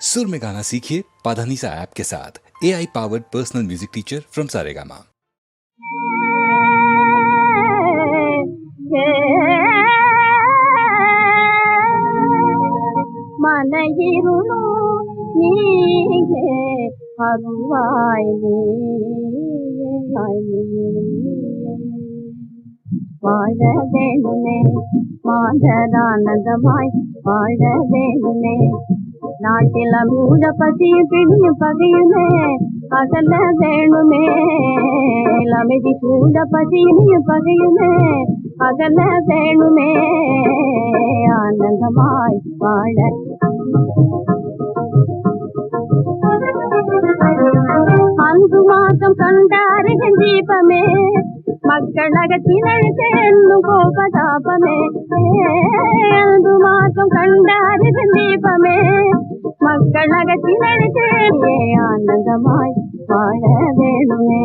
सुर में गाना सीखिए पाधानीसा ऐप के साथ A I powered personal music teacher from Saregama ಮನಗಿರುಳು ನೀಗೆ ಹರುವಾಯಿ வாழ வேணுமே மாதரானந்தமாய் வாழ நாட்டெல்லாம் ஊழ பசியும் பிடியும் பகையுமே. அகல வேணுமே. அமைதி சூழ பசியும் பகையுமே. அகல வேணுமே. ஆனந்தமாய் வாழ. அங்கு மாதம் கண்டாருகன் தீபமே. மக்களகத்தினழுக்கு என்னும் கோபதாபமே. அங்கு மாதம் கண்டாருகன் தீபமே. மக்களகத்தினருக்கு ஆனந்தமாய் வாழ வேணுமே.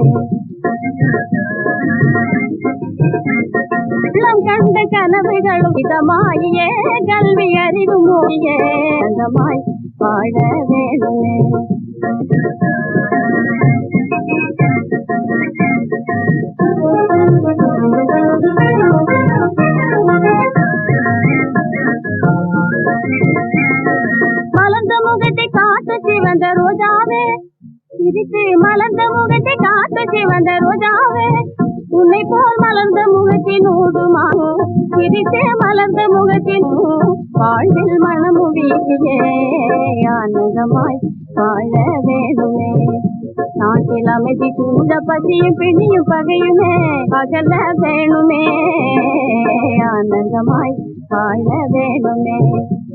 நம் கண்ட கனவுகளும் இதமாயே கல்வி அறிவு மூடியே அந்தமாய் வாழ வேணுமே. சிரித்து மலர்ந்த முகத்தை காத்து சிவந்த ரோஜாவே. உன்னை போல் மலர்ந்த முகத்தின் முகத்தினூடுமானோ சிரித்து மலர்ந்த முகத்தின் வாழ்வில் மனமு வீசியே ஆனந்தமாய் வாழ வேணுமே. நாட்டில் அமைதி கூட பசியும் பிணியும் பகையுமே பகல வேணுமே. ஆனந்தமாய் வாழ வேணுமே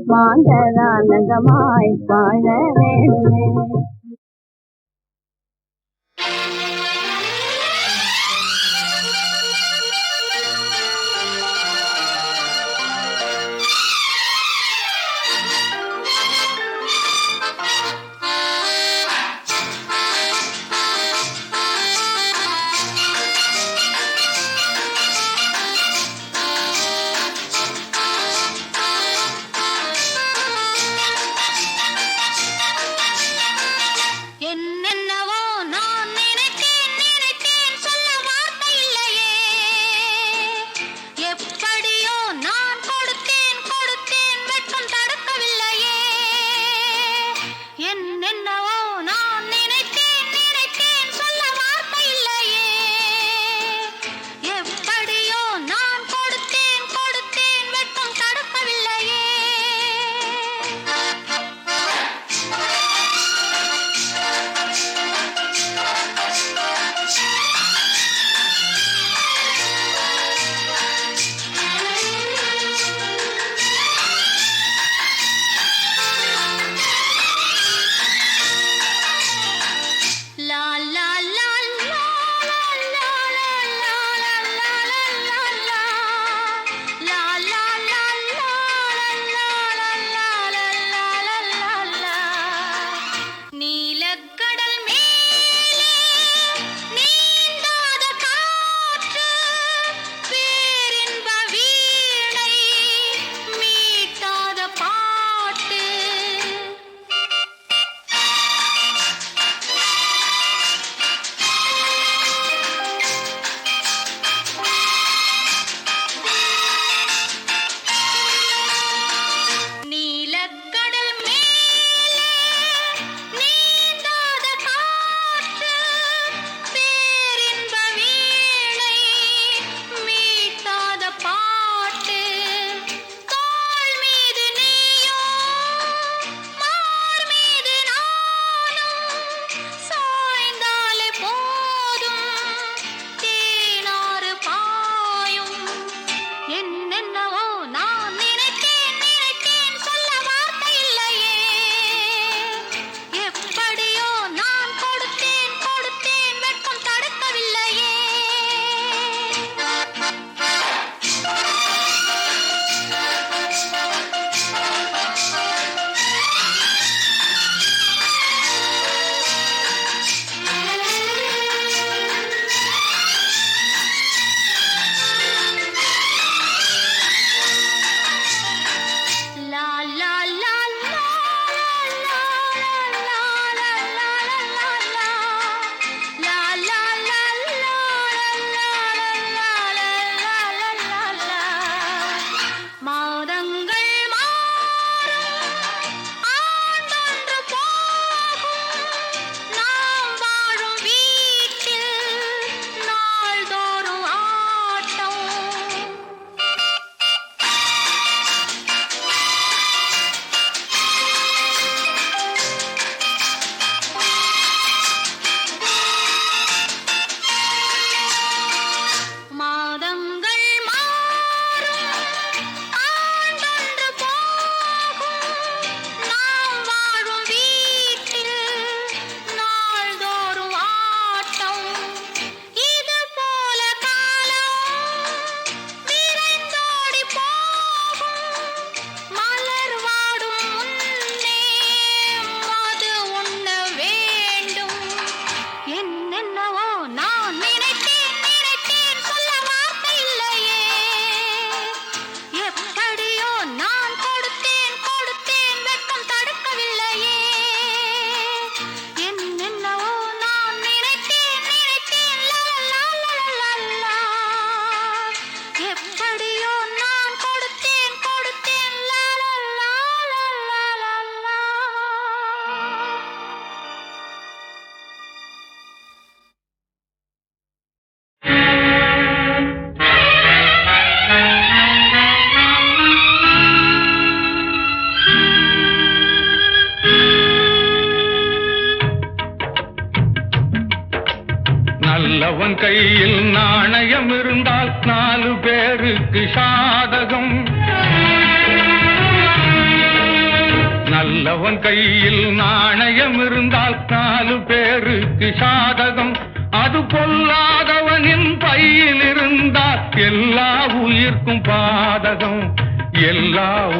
மாந்தர் ஆனந்தமாய் வாழ வேணுமே.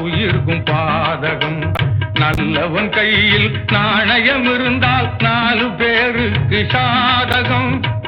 உயிர்க்கும் பாதகம். நல்லவன் கையில் நாணயம் இருந்தால் நாலு பேருக்கு சாதகம்.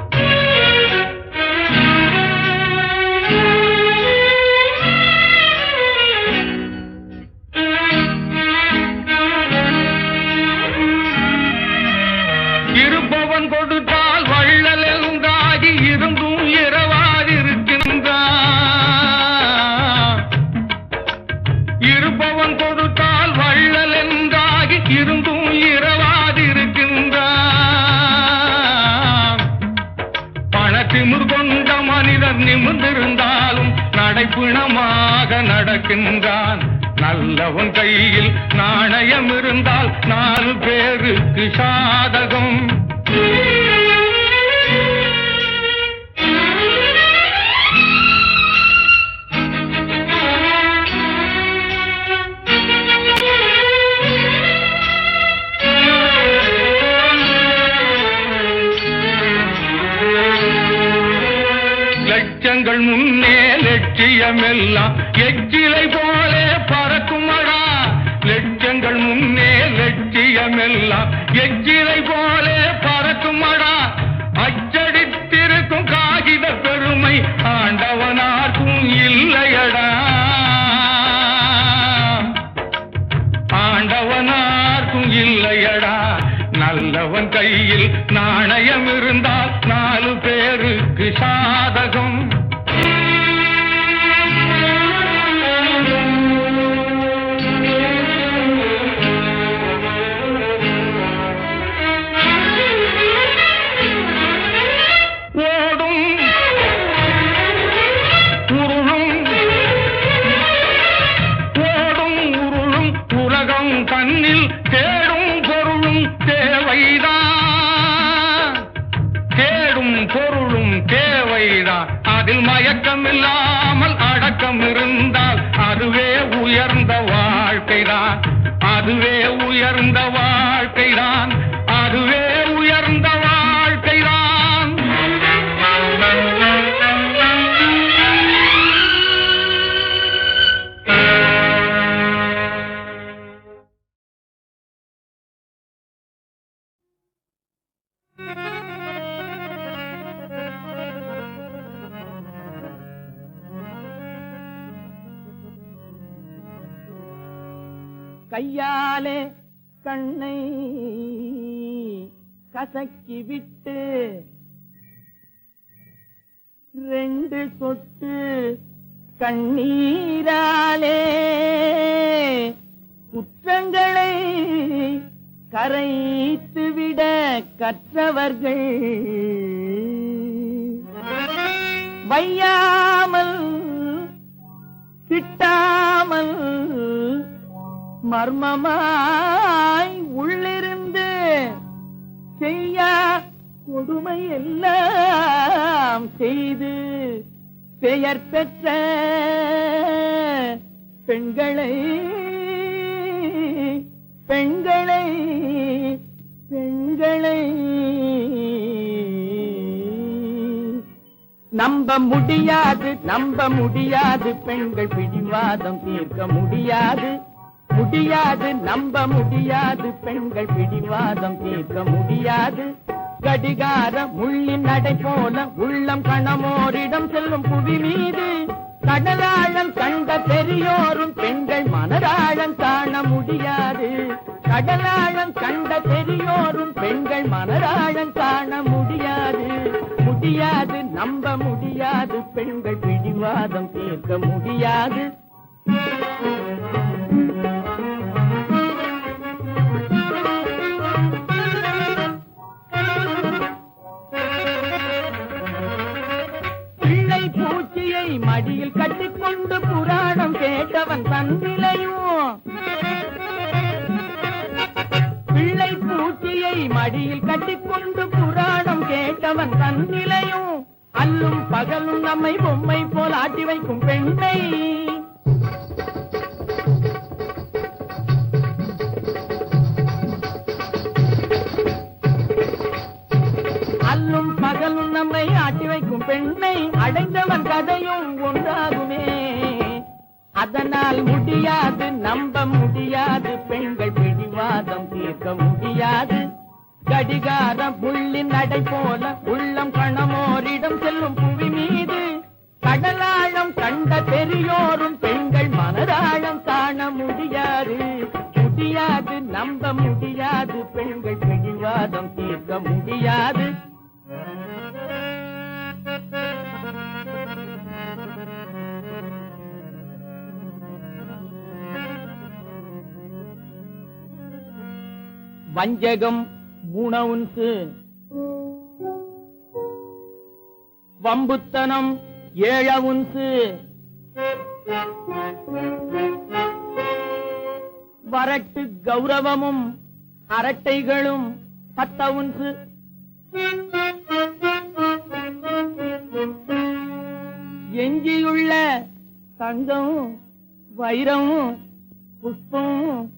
நடக்கின்றான் நல்லவன் கையில் நாணயம் இருந்தால் நாலு பேருக்கு சாதகம். லட்சங்கள் முன்னே லட்சியமெல்லாம் எஜ்ஜி கையாலே கண்ணை கசக்கி விட்டு ரெண்டு சொட்டு கண்ணீராலே குற்றங்களை கரைத்துவிட கற்றவர்கள் வையாமல் திட்டாமல் மர்மமாய் உள்ளிருந்து செய்யா கொடுமை எல்லாம் செய்து பெயர் பெற்ற பெண்களை பெண்களை பெண்களை நம்ப முடியாது நம்ப முடியாது. பெண்கள் பிடிவாதம் தீர்க்க முடியாது. முடியாது நம்ப முடியாது. பெண்கள் பிடிவாதம் தீர்க்க முடியாது. கடிகார முள்ளின் நடை போல உள்ளம் கணமோரிடம் செல்லும் புவி மீது. கடலாழம் கண்ட பெரியோரும் பெண்கள் மனதாழம் காண முடியாது. கடலாழம் கண்ட பெரியோரும் பெண்கள் மனதாழம் காண முடியாது. முடியாது நம்ப முடியாது. பெண்கள் பிடிவாதம் தீர்க்க முடியாது. மடியில் கட்டிக்கொண்டு புராணம் கேட்டவன் தன்னிலையும். பிள்ளை பூச்சியை மடியில் கட்டிக்கொண்டு புராணம் கேட்டவன் தன்னிலையும். அல்லும் பகலும் நம்மை பொம்மை போல் ஆட்டி வைக்கும் பெண்ணை அல்லும் பகலும் நம்மை ஆட்டி பெண்ணை அடைந்தவன் கதையும் ஒன்றாகுமே. அதனால் முடியாது நம்ப முடியாது பெண்கள் பிடிவாதம் தீர்க்க முடியாது. கடிகாரம் புள்ளின் நடை போல உள்ளம் கணமோரிடம் செல்லும் புவி மீது. கடலாழம் கண்ட பெரியோரும் பெண்கள் மனதாழம் காண முடியாது. முடியாது நம்ப முடியாது பெண்கள் பிடிவாதம் தீர்க்க முடியாது. வஞ்சகம் மூணவுன்சு. வம்புத்தனம் ஏழவுன்சு. வரட்டு கௌரவமும் அரட்டைகளும் பத்தவுன்சு. எஞ்சியுள்ள தங்கம் வைரம் புஷ்பம்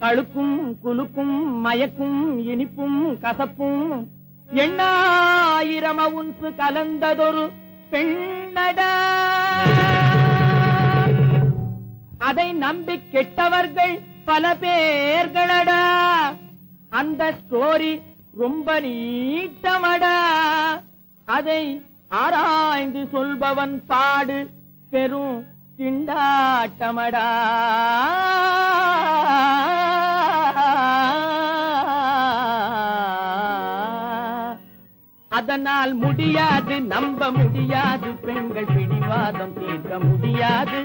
கழுக்கும் குலுக்கும் மயக்கும் இனிப்பும் கசப்பும் எண்ணாயிரம உன்சு கலந்ததொரு பெண்ணடா. அதை நம்பி கெட்டவர்கள் பல பேர்களடா. அந்த ஸ்டோரி ரொம்ப நீட்டமடா. அதை ஆராய்ந்து சொல்பவன் பாடு பெரும் திண்டாட்டமடா. அதனால் முடியாது நம்ப முடியாது. பெண்கள் பிடிவாதம் தீர்க்க முடியாது.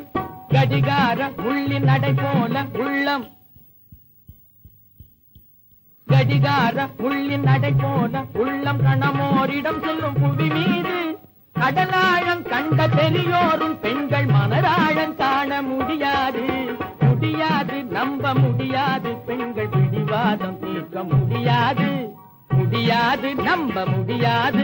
கடிகார உள்ளி நடை போல உள்ளம். கடிகார உள்ளி நடை போல உள்ளம். கணமோரிடம் சொல்லும் புவி மீது கடலாழம் கண்ட பெரியோரும் பெண்கள் மனராழம் காண முடியாது. முடியாது நம்ப முடியாது. பெண்கள் பிடிவாதம் தீர்க்க முடியாது. முடியாது நம்ப முடியாது.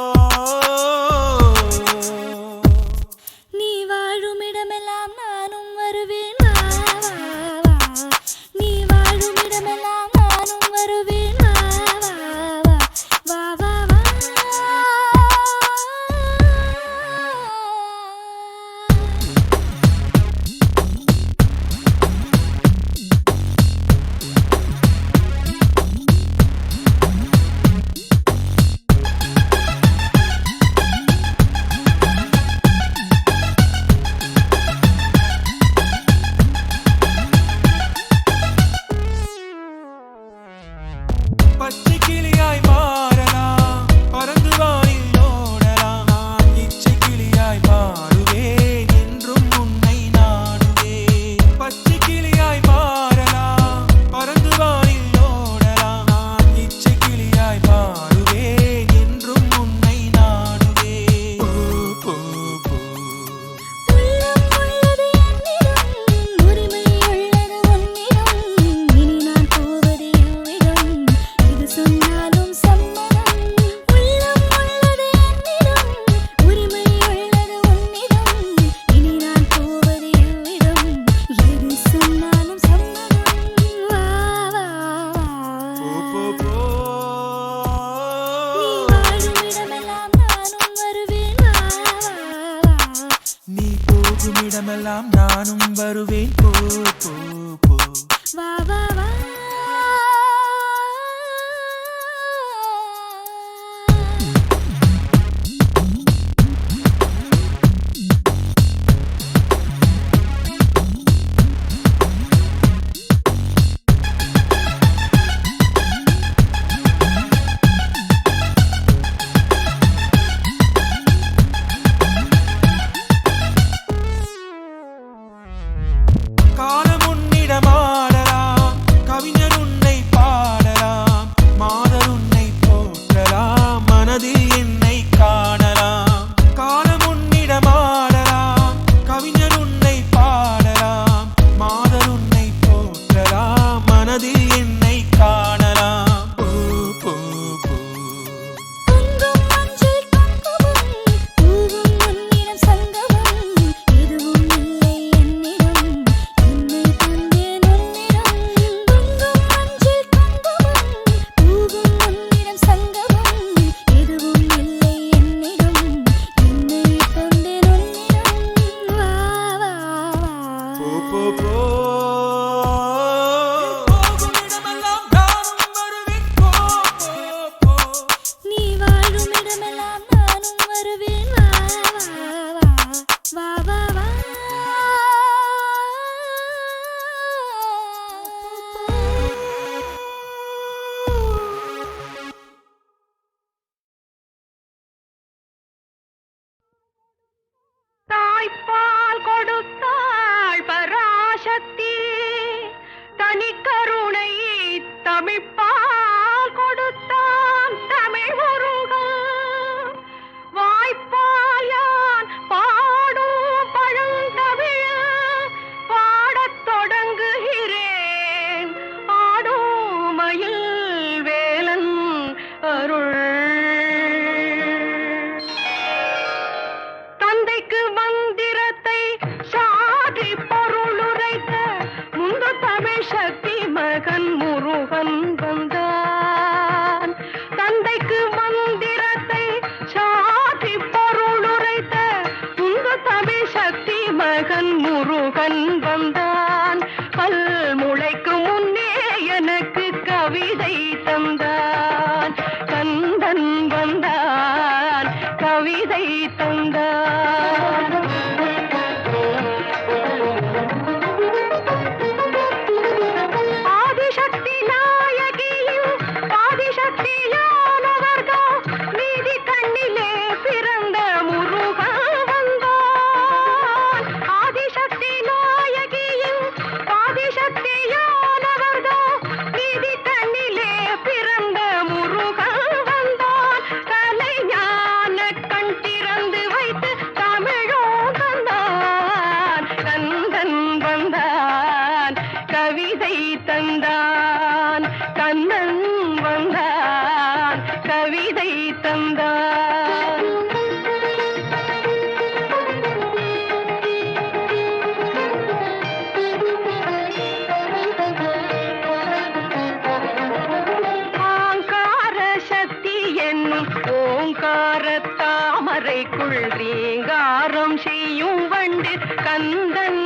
சிங்காரம் செய்யும் வண்டு கந்தன்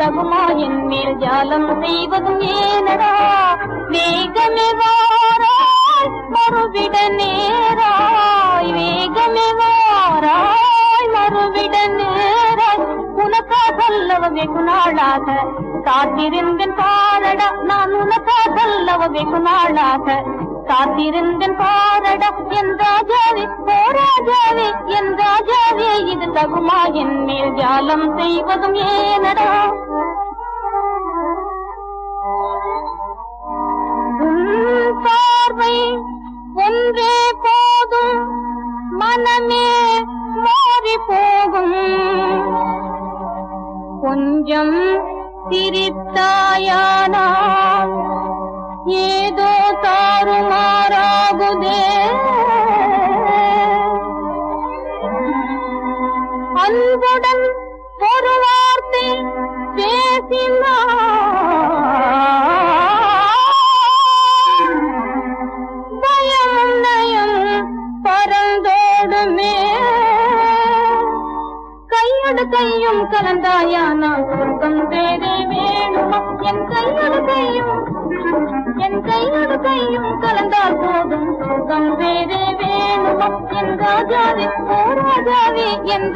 உதகுமா என் மேல் ஜாலம் செய்வதும் ஏனடா? வேகமே வாராய் மறுவிட நேராய். வேகமே வாராய் மறுவிட நேராய். உனக்கா சொல்லவ வெகு நாளாக காத்திருந்தன் பாரடா. நான் உனக்கா சொல்லவ வெகு நாளாக காத்திருந்தன் பாரடா. என் ராஜாவே ஓ ராஜாவே என் ராஜாவே இது தகுமா? என் மேல் ஜாலம் செய்வதும் ஏனடா? மனமே மாறி போகும். கொஞ்சம் சிரித்தாயானா ஏதோ தாறுமாறாகுதே.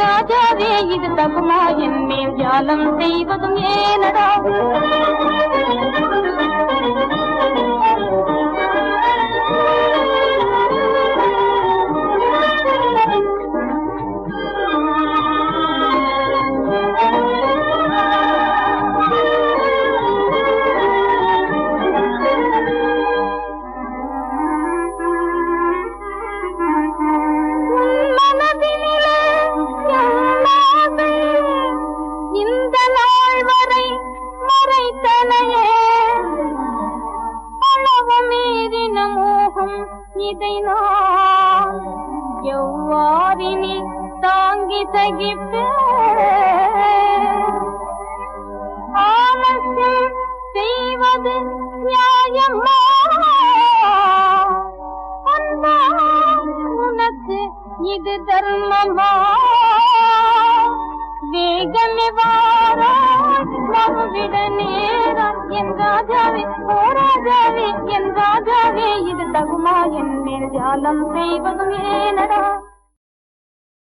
ராஜாவே இது தகுமா என் மேல் ஜாலம் செய்வதும் ஏனடா